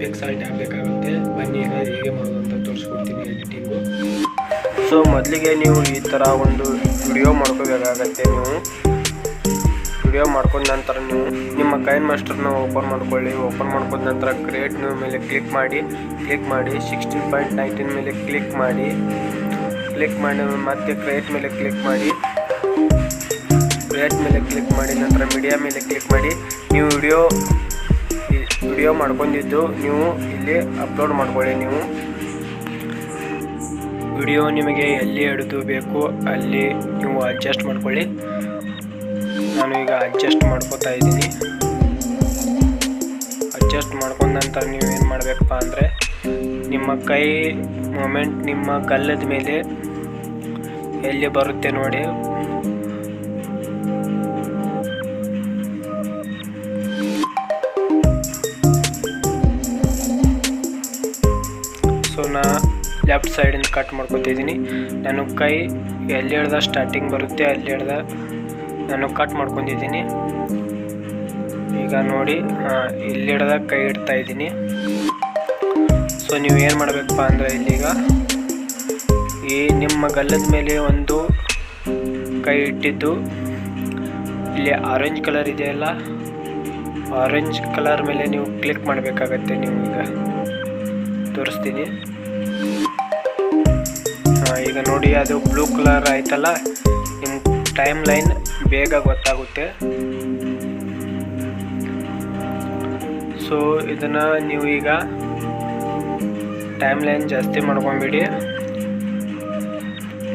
ಪಿಕ್ಸಾಲ್ಟ್ app ಬೇಕಾಗುತ್ತೆ ಬನ್ನಿ, ಈಗ ಹೇಗೆ ತೋರಿಸ್ಕೊಡ್ತೀನಿ ಎಡಿಟಿಂಗು ಸೊ ಮೊದಲಿಗೆ ನೀವು ಈ ಥರ ಒಂದು ವಿಡಿಯೋ ಮಾಡ್ಕೋಬೇಕಾಗತ್ತೆ ನೀವು. ವಿಡಿಯೋ ಮಾಡ್ಕೊಂಡ ನಂತರ ನೀವು ನಿಮ್ಮ ಕೈನ್ ಮಾಸ್ಟರ್ನ ಓಪನ್ ಮಾಡ್ಕೊಳ್ಳಿ. ಓಪನ್ ಮಾಡ್ಕೊಂಡ ನಂತರ ಕ್ರಿಯೇಟ್ ಮೇಲೆ ಕ್ಲಿಕ್ ಮಾಡಿ. ಕ್ಲಿಕ್ ಮಾಡಿ ಸಿಕ್ಸ್ಟೀನ್ ಪಾಯಿಂಟ್ ನೈನ್ಟೀನ್ ಮೇಲೆ ಕ್ಲಿಕ್ ಮಾಡಿ. ಕ್ಲಿಕ್ ಮಾಡಿ, ಮತ್ತೆ ಕ್ರಿಯೇಟ್ ಮೇಲೆ ಕ್ಲಿಕ್ ಮಾಡಿ. ಕ್ರಿಯೇಟ್ ಮೇಲೆ ಕ್ಲಿಕ್ ಮಾಡಿ, ನಂತರ ಮೀಡಿಯಾ ಮೇಲೆ ಕ್ಲಿಕ್ ಮಾಡಿ. ನೀವು ವಿಡಿಯೋ ವಿಡಿಯೋ ಮಾಡ್ಕೊಂಡಿದ್ದು, ನೀವು ಇಲ್ಲಿ ಅಪ್ಲೋಡ್ ಮಾಡ್ಕೊಳ್ಳಿ ನೀವು. ವಿಡಿಯೋ ನಿಮಗೆ ಎಲ್ಲಿ ಹಿಡಿದು ಬೇಕು, ಅಲ್ಲಿ ನೀವು ಅಡ್ಜಸ್ಟ್ ಮಾಡ್ಕೊಳ್ಳಿ. ನಾನು ಈಗ ಅಡ್ಜಸ್ಟ್ ಮಾಡ್ಕೋತಾ ಇದ್ದೀನಿ. ಅಡ್ಜಸ್ಟ್ ಮಾಡ್ಕೊಂಡ ನಂತರ ನೀವು ಏನು ಮಾಡಬೇಕಪ್ಪ ಅಂದರೆ, ನಿಮ್ಮ ಕೈ ಮೊಮೆಂಟ್ ನಿಮ್ಮ ಕಲ್ಲದ ಮೇಲೆ ಎಲ್ಲಿ ಬರುತ್ತೆ ನೋಡಿ. ಸೊ ನಾ ಲೆಫ್ಟ್ ಸೈಡಿಂದ ಕಟ್ ಮಾಡ್ಕೊತಿದ್ದೀನಿ ನಾನು ಕೈ ಎಲ್ಲಿ ಹಿಡ್ದ ಸ್ಟಾರ್ಟಿಂಗ್ ಬರುತ್ತೆ ಅಲ್ಲಿ ಹಿಡ್ದ ನಾನು ಕಟ್ ಮಾಡ್ಕೊಂಡಿದ್ದೀನಿ ಈಗ ನೋಡಿ ಇಲ್ಲಿ ಹಿಡ್ದ ಕೈ ಇಡ್ತಾ ಇದ್ದೀನಿ ಸೊ ನೀವು ಏನು ಮಾಡಬೇಕಪ್ಪ ಅಂದರೆ ಇಲ್ಲಿಗ ಈ ನಿಮ್ಮ ಗಲ್ಲದ ಮೇಲೆ ಒಂದು ಕೈ ಇಟ್ಟಿದ್ದು. ಇಲ್ಲಿ ಆರೆಂಜ್ ಕಲರ್ ಇದೆಯಲ್ಲ ಆರೆಂಜ್ ಕಲರ್ ಮೇಲೆ ನೀವು ಕ್ಲಿಕ್ ಮಾಡಬೇಕಾಗತ್ತೆ ನೀವು ಈಗ. ತೋರಿಸ್ತೀನಿ. ಈಗ ನೋಡಿ, ಅದು ಬ್ಲೂ ಕಲರ್ ಆಯ್ತಲ್ಲ? ನಿಮ್ಮ ಟೈಮ್ ಲೈನ್ ಬೇಗ ಗೊತ್ತಾಗುತ್ತೆ. ಸೊ ಇದನ್ನ ನೀವು ಈಗ ಟೈಮ್ ಲೈನ್ ಜಾಸ್ತಿ ಮಾಡ್ಕೊಂಬಿಡಿ.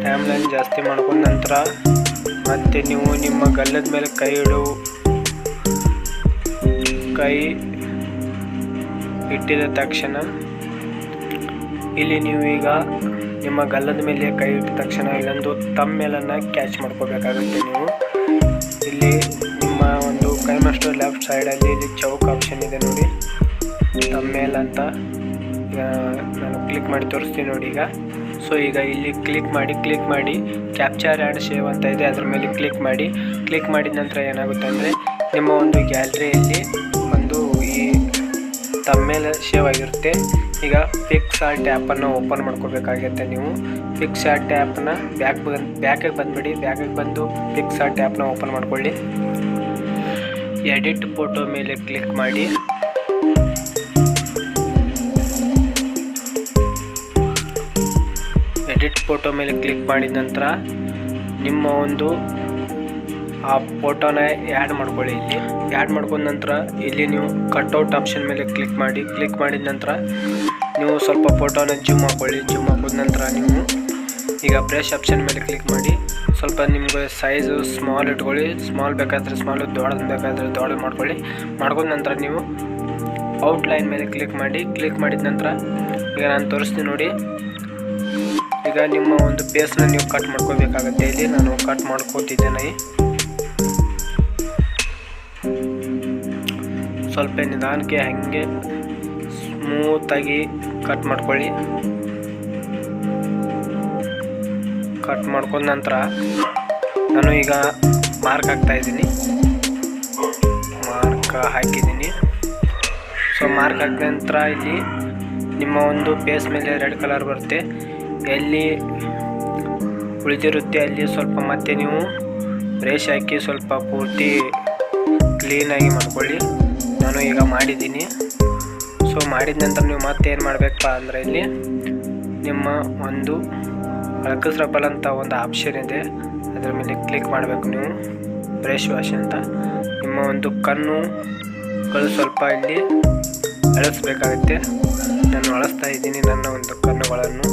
ಟೈಮ್ ಲೈನ್ ಜಾಸ್ತಿ ಮಾಡ್ಕೊಂಡ ನಂತರ ಮತ್ತೆ ನೀವು ನಿಮ್ಮ ಗಲ್ಲದ ಮೇಲೆ ಕೈ ಇಡು. ಕೈ ಇಟ್ಟಿದ ತಕ್ಷಣ ಇಲ್ಲಿ ನೀವು ಈಗ ನಿಮ್ಮ ಗಲ್ಲದ ಮೇಲೆ ಕೈ ಇಟ್ಟ ತಕ್ಷಣ ಇಲ್ಲೊಂದು ತಮ್ಮೇಲನ್ನು ಕ್ಯಾಚ್ ಮಾಡ್ಕೋಬೇಕಾಗುತ್ತೆ ನೀವು. ಇಲ್ಲಿ ನಿಮ್ಮ ಒಂದು ಕೈ ಲೆಫ್ಟ್ ಸೈಡಲ್ಲಿ ಇಲ್ಲಿ ಚೌಕ್ ಆಪ್ಷನ್ ಇದೆ ನೋಡಿ. ತಮ್ಮೇಲ್ ಅಂತ, ಈಗ ನಾನು ಕ್ಲಿಕ್ ಮಾಡಿ ತೋರಿಸ್ತೀನಿ ನೋಡಿ ಈಗ. ಸೊ ಈಗ ಇಲ್ಲಿ ಕ್ಲಿಕ್ ಮಾಡಿ ಕ್ಲಿಕ್ ಮಾಡಿ ಕ್ಯಾಪ್ಚರ್ ಆ್ಯಂಡ್ ಸೇವ್ ಅಂತ ಇದೆ, ಅದ್ರ ಮೇಲೆ ಕ್ಲಿಕ್ ಮಾಡಿ. ಕ್ಲಿಕ್ ಮಾಡಿದ ನಂತರ ಏನಾಗುತ್ತೆ ಅಂದರೆ, ನಿಮ್ಮ ಒಂದು ಗ್ಯಾಲರಿಯಲ್ಲಿ ತಮ್ಮೇಲೆ ಶೇವ್ ಆಗಿರುತ್ತೆ ಈಗ ಫಿಕ್ಸ್ ಆರ್ಟ್ ಆ್ಯಪನ್ನು ಓಪನ್ ಮಾಡ್ಕೋಬೇಕಾಗುತ್ತೆ ನೀವು. ಫಿಕ್ಸ್ ಆರ್ಟ್ ಆ್ಯಪ್ನ ಬ್ಯಾಕ್ ಬಂದು ಬ್ಯಾಕಿಗೆ ಬಂದುಬಿಡಿ. ಬ್ಯಾಕಿಗೆ ಬಂದು ಫಿಕ್ಸ್ ಆರ್ಟ್ ಆ್ಯಪ್ನ ಓಪನ್ ಮಾಡ್ಕೊಳ್ಳಿ. ಎಡಿಟ್ ಫೋಟೋ ಮೇಲೆ ಕ್ಲಿಕ್ ಮಾಡಿ. ಎಡಿಟ್ ಫೋಟೋ ಮೇಲೆ ಕ್ಲಿಕ್ ಮಾಡಿದ ನಂತರ ನಿಮ್ಮ ಒಂದು ಆ ಫೋಟೋನ ಆ್ಯಡ್ ಮಾಡ್ಕೊಳ್ಳಿ ಇಲ್ಲಿ. ಆ್ಯಡ್ ಮಾಡ್ಕೊಂಡ ನಂತರ ಇಲ್ಲಿ ನೀವು ಕಟ್ಔಟ್ ಆಪ್ಷನ್ ಮೇಲೆ ಕ್ಲಿಕ್ ಮಾಡಿ. ಕ್ಲಿಕ್ ಮಾಡಿದ ನಂತರ ನೀವು ಸ್ವಲ್ಪ ಫೋಟೋನ ಜೂಮ್ ಮಾಡ್ಕೊಳ್ಳಿ ಜೂಮ್ ಹಾಕಿದ ನಂತರ ನೀವು ಈಗ ಬ್ರಷ್ ಆಪ್ಷನ್ ಮೇಲೆ ಕ್ಲಿಕ್ ಮಾಡಿ. ಸ್ವಲ್ಪ ನಿಮಗೆ ಸೈಜು ಸ್ಮಾಲ್ ಇಟ್ಕೊಳ್ಳಿ. ಸ್ಮಾಲ್ ಬೇಕಾದರೆ ಸ್ಮಾಲು ದೊಡ್ಡದು ಬೇಕಾದರೆ ದೊಡ್ಡದು ಮಾಡ್ಕೊಳ್ಳಿ. ಮಾಡ್ಕೊಂಡ ನಂತರ ನೀವು ಔಟ್ಲೈನ್ ಮೇಲೆ ಕ್ಲಿಕ್ ಮಾಡಿ. ಕ್ಲಿಕ್ ಮಾಡಿದ ನಂತರ ಈಗ ನಾನು ತೋರಿಸ್ತೀನಿ ನೋಡಿ. ಈಗ ನಿಮ್ಮ ಒಂದು ಬೇಸ್ನ ನೀವು ಕಟ್ ಮಾಡ್ಕೋಬೇಕಾಗತ್ತೆ. ಇಲ್ಲಿ ನಾನು ಕಟ್ ಮಾಡ್ಕೋತಿದ್ದೇನೆ. ಸ್ವಲ್ಪ ನಿಧಾನಕ್ಕೆ ಹಾಗೆ ಸ್ಮೂತಾಗಿ ಕಟ್ ಮಾಡ್ಕೊಳ್ಳಿ. ಕಟ್ ಮಾಡ್ಕೊಂಡ ನಂತರ ನಾನು ಈಗ ಮಾರ್ಕ್ ಹಾಕ್ತಾ ಇದ್ದೀನಿ. ಮಾರ್ಕ್ ಹಾಕಿದ್ದೀನಿ. ಸೊ ಮಾರ್ಕ್ ಹಾಕಿದ ನಂತರ ಇಲ್ಲಿ ನಿಮ್ಮ ಒಂದು ಪೇಸ್ ಮೇಲೆ ರೆಡ್ ಕಲರ್ ಬರುತ್ತೆ. ಎಲ್ಲಿ ಉಳಿದಿರುತ್ತೆ ಅಲ್ಲಿ ಸ್ವಲ್ಪ ಮತ್ತೆ ನೀವು ಬ್ರೇಷ್ ಹಾಕಿ ಸ್ವಲ್ಪ ಪೂರ್ತಿ ಕ್ಲೀನಾಗಿ ಮಾಡ್ಕೊಳ್ಳಿ. ಈಗ ಮಾಡಿದ್ದೀನಿ. ಸೊ ಮಾಡಿದ ನಂತರ ನೀವು ಮತ್ತೆ ಏನು ಮಾಡಬೇಕಪ್ಪ ಅಂದರೆ ಇಲ್ಲಿ ನಿಮ್ಮ ಒಂದು ಅಳಕಸ್ ರಬ್ಬಲ್ ಅಂತ ಒಂದು ಆಪ್ಷನ್ ಇದೆ. ಅದರ ಮೇಲೆ ಕ್ಲಿಕ್ ಮಾಡಬೇಕು ನೀವು. ಬ್ರಷ್ ವಾಶ್ ಅಂತ. ನಿಮ್ಮ ಒಂದು ಕಣ್ಣುಗಳು ಸ್ವಲ್ಪ ಇಲ್ಲಿ ಅಳಿಸ್ಬೇಕಾಗುತ್ತೆ. ನಾನು ಅಳಿಸ್ತಾ ಇದ್ದೀನಿ ನನ್ನ ಒಂದು ಕಣ್ಣುಗಳನ್ನು.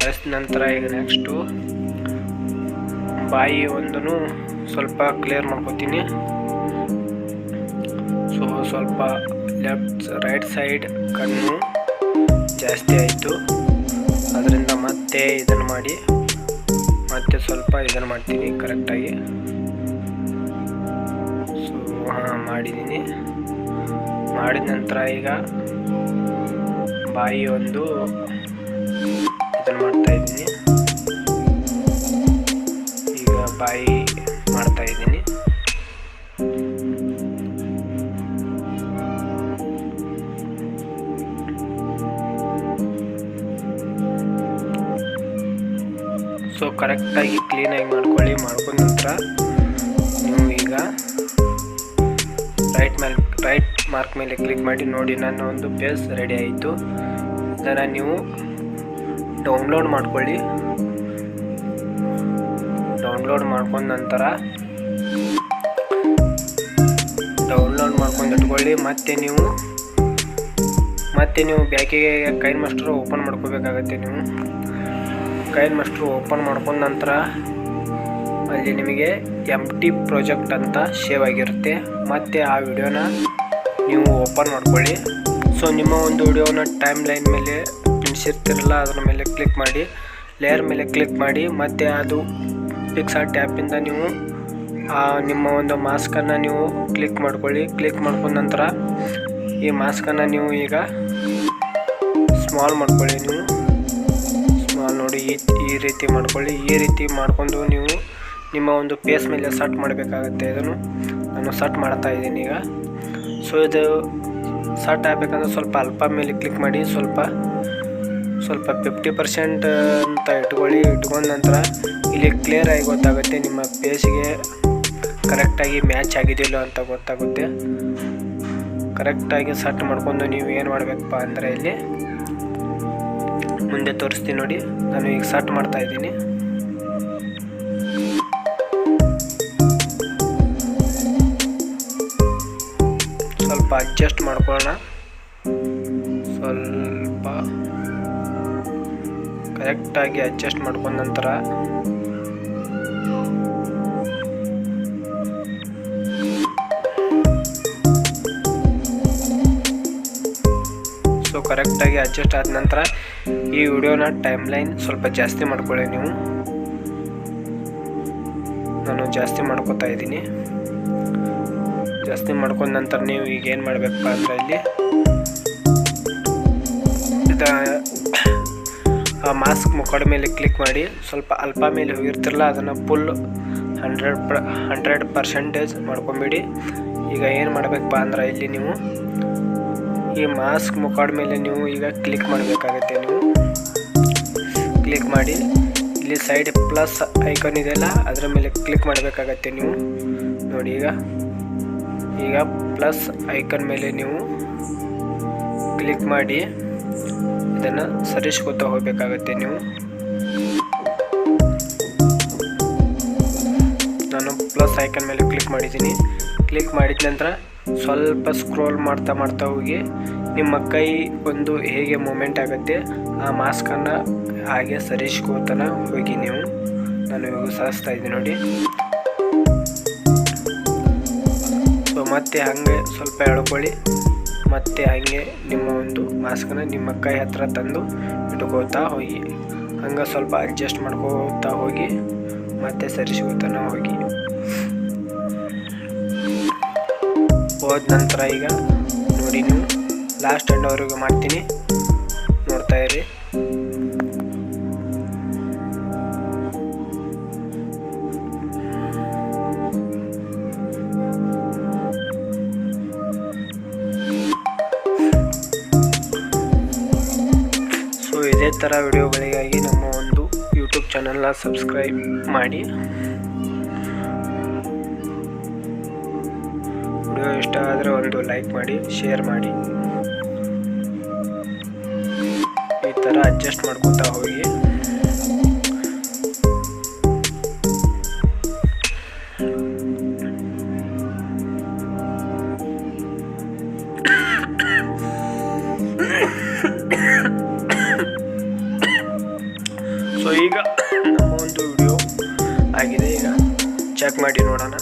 ಅಳಿಸಿದ ನಂತರ ಈಗ ನೆಕ್ಸ್ಟು ಬಾಯಿ ಒಂದನ್ನು ಸ್ವಲ್ಪ ಕ್ಲಿಯರ್ ಮಾಡ್ಕೊತೀನಿ. ಸೊ ಸ್ವಲ್ಪ ಲೆಫ್ಟ್, ರೈಟ್ ಸೈಡ್ ಕಣ್ಣು ಜಾಸ್ತಿ ಆಯಿತು. ಅದರಿಂದ ಮತ್ತೆ ಇದನ್ನು ಮಾಡಿ, ಮತ್ತೆ ಸ್ವಲ್ಪ ಇದನ್ನು ಮಾಡ್ತೀನಿ ಕರೆಕ್ಟಾಗಿ. ಸೊ, ಹಾಂ ಮಾಡಿದ್ದೀನಿ ಮಾಡಿದ ನಂತರ ಈಗ ಬಾಯಿ ಒಂದು ಇದನ್ನು ಮಾಡ್ತಾಯಿದ್ದೀನಿ ಈಗ ಬಾಯಿ ಸೊ ಕರೆಕ್ಟಾಗಿ ಕ್ಲೀನಾಗಿ ಮಾಡ್ಕೊಳ್ಳಿ, ಮಾಡ್ಕೊಂಡ ನಂತರ ನೀವು ಈಗ ರೈಟ್ ಮೇಲೆ ರೈಟ್ ಮಾರ್ಕ್ ಮೇಲೆ ಕ್ಲಿಕ್ ಮಾಡಿ ನೋಡಿ, ನನ್ನ ಒಂದು ಪೇಸ್ ರೆಡಿ ಆಯಿತು. ಇದನ್ನು ನೀವು ಡೌನ್ಲೋಡ್ ಮಾಡ್ಕೊಳ್ಳಿ. ಡೌನ್ಲೋಡ್ ಮಾಡ್ಕೊಂಡ ನಂತರ ಡೌನ್ಲೋಡ್ ಮಾಡ್ಕೊಂಡು ಇಟ್ಕೊಳ್ಳಿ. ಮತ್ತೆ ನೀವು ಮತ್ತೆ ನೀವು ಬ್ಯಾಕಿಗೆ ಕೈನ್ ಮಾಸ್ಟರ್ ಓಪನ್ ಮಾಡ್ಕೋಬೇಕಾಗತ್ತೆ ನೀವು. ಕೈನ್ ಮಾಸ್ಟ್ರು ಓಪನ್ ಮಾಡ್ಕೊಂಡ ನಂತರ ಅಲ್ಲಿ ನಿಮಗೆ ಎಂ ಟಿ ಪ್ರಾಜೆಕ್ಟ್ ಅಂತ ಸೇವ್ ಆಗಿರುತ್ತೆ. ಮತ್ತು ಆ ವಿಡಿಯೋನ ನೀವು ಓಪನ್ ಮಾಡ್ಕೊಳ್ಳಿ. ಸೊ ನಿಮ್ಮ ಒಂದು ವಿಡಿಯೋನ ಟೈಮ್ ಲೈನ್ ಮೇಲೆ ಇಳಿಸಿರ್ತಿರಲ್ಲ ಅದರ ಮೇಲೆ ಕ್ಲಿಕ್ ಮಾಡಿ. ಲೇಯರ್ ಮೇಲೆ ಕ್ಲಿಕ್ ಮಾಡಿ. ಮತ್ತು ಅದು ಪಿಕ್ಸಾರ್ಟ್ ಟ್ಯಾಪಿಂದ ನೀವು ನಿಮ್ಮ ಒಂದು ಮಾಸ್ಕನ್ನು ನೀವು ಕ್ಲಿಕ್ ಮಾಡ್ಕೊಳ್ಳಿ. ಕ್ಲಿಕ್ ಮಾಡ್ಕೊಂಡ ನಂತರ ಈ ಮಾಸ್ಕನ್ನು ನೀವು ಈಗ ಸ್ಮಾಲ್ ಮಾಡ್ಕೊಳ್ಳಿ. ನೀವು ಈ ಈ ರೀತಿ ಮಾಡ್ಕೊಳ್ಳಿ. ಈ ರೀತಿ ಮಾಡಿಕೊಂಡು ನೀವು ನಿಮ್ಮ ಒಂದು ಪೇಸ್ ಮೇಲೆ ಸಟ್ ಮಾಡಬೇಕಾಗುತ್ತೆ. ಇದನ್ನು ನಾನು ಸಟ್ ಮಾಡ್ತಾ ಇದ್ದೀನಿ ಈಗ. ಸೊ ಇದು ಸಟ್ ಆಗಬೇಕಂದ್ರೆ ಸ್ವಲ್ಪ ಅಲ್ಪ ಮೇಲೆ ಕ್ಲಿಕ್ ಮಾಡಿ, ಸ್ವಲ್ಪ ಸ್ವಲ್ಪ ಫಿಫ್ಟಿ ಪರ್ಸೆಂಟ್ ಅಂತ ಇಟ್ಕೊಳ್ಳಿ. ಇಟ್ಕೊಂಡ ನಂತರ ಇಲ್ಲಿ ಕ್ಲಿಯರ್ ಆಗಿ ಗೊತ್ತಾಗುತ್ತೆ ನಿಮ್ಮ ಪೇಸಿಗೆ ಕರೆಕ್ಟಾಗಿ ಮ್ಯಾಚ್ ಆಗಿದೆಯಲ್ಲ ಅಂತ ಗೊತ್ತಾಗುತ್ತೆ. ಕರೆಕ್ಟಾಗಿ ಸಟ್ ಮಾಡ್ಕೊಂಡು ನೀವು ಏನು ಮಾಡಬೇಕಪ್ಪ ಅಂದರೆ ಇಲ್ಲಿ ಮುಂದೆ ತೋರಿಸ್ತೀನಿ ನೋಡಿ. ನಾನು ಈಗ ಸಟ್ ಮಾಡ್ತಾ ಇದ್ದೀನಿ. ಸ್ವಲ್ಪ ಅಡ್ಜಸ್ಟ್ ಮಾಡ್ಕೊಳ್ಳೋಣ. ಸ್ವಲ್ಪ ಕರೆಕ್ಟಾಗಿ ಅಡ್ಜಸ್ಟ್ ಮಾಡ್ಕೊಂಡ ನಂತರ. ಸೊ ಕರೆಕ್ಟಾಗಿ ಅಡ್ಜಸ್ಟ್ ಆದ ನಂತರ ಈ ವಿಡಿಯೋನ ಟೈಮ್ ಲೈನ್ ಸ್ವಲ್ಪ ಜಾಸ್ತಿ ಮಾಡ್ಕೊಳ್ಳಿ ನೀವು. ನಾನು ಜಾಸ್ತಿ ಮಾಡ್ಕೋತಾ ಇದ್ದೀನಿ. ಜಾಸ್ತಿ ಮಾಡ್ಕೊಂಡ ನಂತರ ನೀವು ಈಗ ಏನು ಮಾಡಬೇಕಪ್ಪ ಅಂದರೆ ಇಲ್ಲಿ ಆ ಮಾಸ್ಕ್ ಮುಖಡ ಮೇಲೆ ಕ್ಲಿಕ್ ಮಾಡಿ, ಸ್ವಲ್ಪ ಅಲ್ಪ ಮೇಲೆ ಹೋಗಿರ್ತಿರಲ್ಲ, ಅದನ್ನು ಫುಲ್ ಹಂಡ್ರೆಡ್ ಪ ಹಂಡ್ರೆಡ್ ಪರ್ಸೆಂಟೇಜ್ ಮಾಡ್ಕೊಂಬಿಡಿ. ಈಗ ಏನು ಮಾಡಬೇಕಪ್ಪ ಅಂದ್ರೆ ಇಲ್ಲಿ ನೀವು ಈ ಮಾಸ್ಕ್ ಮುಖಾಡ ಮೇಲೆ ನೀವು ಈಗ ಕ್ಲಿಕ್ ಮಾಡಬೇಕಾಗುತ್ತೆ ನೀವು. ಕ್ಲಿಕ್ ಮಾಡಿ. ಇಲ್ಲಿ ಸೈಡ್ ಪ್ಲಸ್ ಐಕಾನ್ ಇದೆಯಲ್ಲ ಅದರ ಮೇಲೆ ಕ್ಲಿಕ್ ಮಾಡಬೇಕಾಗತ್ತೆ ನೀವು. ನೋಡಿ ಈಗ. ಈಗ ಪ್ಲಸ್ ಐಕನ್ ಮೇಲೆ ನೀವು ಕ್ಲಿಕ್ ಮಾಡಿ. ಇದನ್ನು ಸರಿಸ್ಕೊತಾ ಹೋಗಬೇಕಾಗತ್ತೆ ನೀವು. ನಾನು ಪ್ಲಸ್ ಐಕನ್ ಮೇಲೆ ಕ್ಲಿಕ್ ಮಾಡಿದ್ದೀನಿ. ಕ್ಲಿಕ್ ಮಾಡಿದ ನಂತರ ಸ್ವಲ್ಪ ಸ್ಕ್ರೋಲ್ ಮಾಡ್ತಾ ಮಾಡ್ತಾ ಹೋಗಿ ನಿಮ್ಮ ಕೈ ಒಂದು ಹೇಗೆ ಮೂಮೆಂಟ್ ಆಗುತ್ತೆ, ಆ ಮಾಸ್ಕನ್ನು ಹಾಗೆ ಸರಿಸ್ಕೋತನ ಹೋಗಿ ನೀವು. ನಾನು ಇವಾಗ ಇದ್ದೀನಿ ನೋಡಿ. ಸೊ ಮತ್ತೆ ಹಾಗೆ ಸ್ವಲ್ಪ ಎಳ್ಕೊಳ್ಳಿ. ಮತ್ತೆ ಹಾಗೆ ನಿಮ್ಮ ಒಂದು ಮಾಸ್ಕನ್ನು ನಿಮ್ಮ ಕೈ ಹತ್ರ ತಂದು ಇಟ್ಕೋತಾ ಹೋಗಿ. ಹಂಗೆ ಸ್ವಲ್ಪ ಅಡ್ಜಸ್ಟ್ ಮಾಡ್ಕೋತಾ ಹೋಗಿ. ಮತ್ತೆ ಸರಿಸ್ಕೋತಾನ ಹೋಗಿ. ಹೋದ ನಂತರ ಈಗ ನೋಡಿ ನೀವು ಲಾಸ್ಟ್ ಎಂಡವರೆಗೂ ಮಾಡ್ತೀನಿ. ನೋಡ್ತಾ ಇರಿ. ಸೊ ಇದೇ ಥರ ವಿಡಿಯೋಗಳಿಗಾಗಿ ನಮ್ಮ ಒಂದು ಯೂಟ್ಯೂಬ್ ಚಾನಲ್ನ ಸಬ್ಸ್ಕ್ರೈಬ್ ಮಾಡಿ. ವಿಡಿಯೋ ಇಷ್ಟ ಆದರೆ ಒಂದು ಲೈಕ್ ಮಾಡಿ ಶೇರ್ ಮಾಡಿ. ಈ ಥರ ಅಡ್ಜಸ್ಟ್ ಮಾಡ್ಕೊತಾ ಹೋಗಿ. ಸೊ ಈಗ ಒಂದು ವಿಡಿಯೋ ಆಗಿದೆ. ಈಗ ಚೆಕ್ ಮಾಡಿ ನೋಡೋಣ.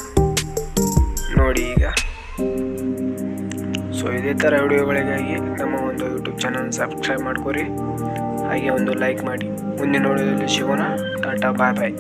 ನೋಡಿ ಈಗ. ಸೊ ಇದೇ ಥರ ವಿಡಿಯೋಗಳಿಗಾಗಿ ನಮ್ಮ ಒಂದು ಯೂಟ್ಯೂಬ್ ಚಾನಲ್ ಸಬ್ಸ್ಕ್ರೈಬ್ ಮಾಡ್ಕೊರಿ. ಹಾಗೆ ಒಂದು ಲೈಕ್ ಮಾಡಿ. ಮುಂದಿನ ವಿಡಿಯೋದಲ್ಲಿ ಸಿಗೋಣ. ಟಾಟಾ ಬಾಯ್ ಬಾಯ್